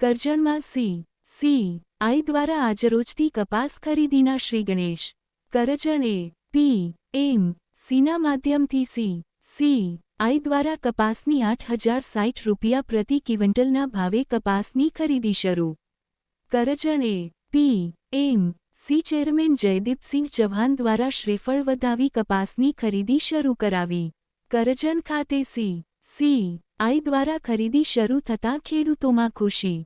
કરજણમાં C C, આઈ દ્વારા આજરોજથી કપાસ ખરીદીના શ્રી ગણેશ. કરજણ એ, પી, એમ, સીના માધ્યમથી સી સી, આઈ દ્વારા કપાસની આઠ હજાર સાઠ રૂપિયા પ્રતિ ક્વિન્ટલના ભાવે કપાસની ખરીદી શરૂ. Karjan A, P, M C chairman Jaydeepsinh Chauhan દ્વારા શ્રીફળ વધાવી કપાસની ખરીદી શરૂ કરાવી. કરજણ ખાતે સી સી, આઈ દ્વારા ખરીદી શરૂ થતાં ખેડૂતોમાં ખુશી?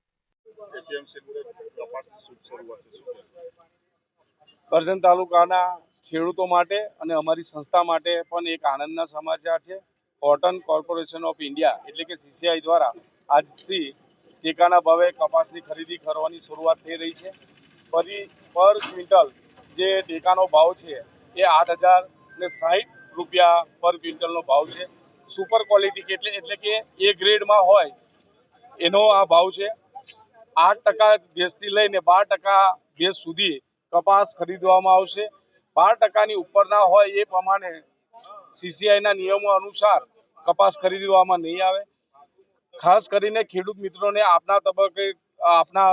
કરજણ તાલુકાના ખેડૂતો માટે અને અમારી સંસ્થા માટે પણ એક આનંદના સમાચાર છે. કોટન કોર્પોરેશન ઓફ ઇન્ડિયા એટલે કે સીસીઆઈ દ્વારા આજથી ટેકાના ભાવે કપાસની ખરીદી કરવાની શરૂઆત થઈ રહી છે. ફરી પર ક્વિન્ટલ જે ટેકાનો ભાવ છે એ આઠ હજાર ને સાહીઠ રૂપિયા પર ક્વિન્ટલનો ભાવ છે. સુપર ક્વોલિટી કેટલી? એટલે કે એ ગ્રેડમાં હોય એનો આ ભાવ છે. આઠ ટકા ભેસથી લઈને બાર ટકા ભેસ સુધી કપાસ ખરીદવામાં આવશે. બાર ટકાની ઉપરના હોય એ પ્રમાણે સીસીઆઈના નિયમો અનુસાર કપાસ ખરીદવામાં નહીં આવે. ખાસ કરીને ખેડૂત મિત્રોને આપના તબક્કે, આપના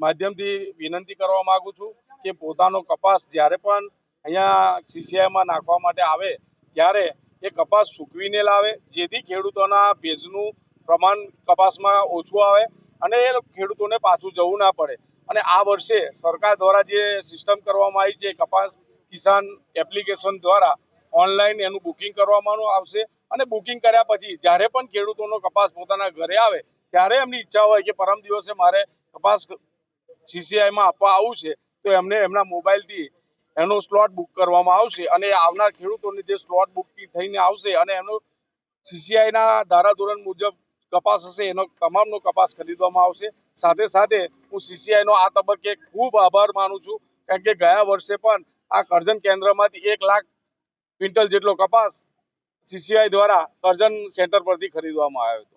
માધ્યમથી વિનંતી કરવા માંગુ છું કે પોતાનો કપાસ જ્યારે પણ અહીંયા સીસીઆઈમાં નાખવા માટે આવે, ત્યારે એ કપાસ સૂકવીને લાવે, જેથી ખેડૂતોના ભેજનું પ્રમાણ કપાસમાં ઓછું આવે અને એ ખેડૂતોને પાછું જવું ના પડે. અને આ વર્ષે સરકાર દ્વારા જે સિસ્ટમ કરવામાં આવી છે, કપાસ કિસાન એપ્લિકેશન દ્વારા ઓનલાઈન એનું બુકિંગ કરવામાં આવશે અને બુકિંગ કર્યા પછી જ્યારે પણ ખેડૂતોનો કપાસ પોતાના ઘરે આવે, ત્યારે એમની ઈચ્છા હોય કે પરમ દિવસે મારે કપાસ સીસીઆઈમાં આપવા આવું છે, તો એમને એમના મોબાઈલથી એનો સ્લોટ બુક કરવામાં આવશે અને આવનાર ખેડૂતોને જે સ્લોટ બુકિંગ થઈને આવશે અને એનો સીસીઆઈના ધારાધોરણ મુજબ કપાસ હશે, એનો તમામનો કપાસ ખરીદવામાં આવશે. સાથે સાથે હું સીસીઆઈનો આ તબક્કે ખૂબ આભાર માનું છું, કારણ કે ગયા વર્ષે પણ આ કરજણ કેન્દ્રમાંથી એક લાખ ક્વિન્ટલ જેટલો કપાસ સીસીઆઈ દ્વારા કરજણ સેન્ટર પરથી ખરીદવામાં આવ્યો હતો.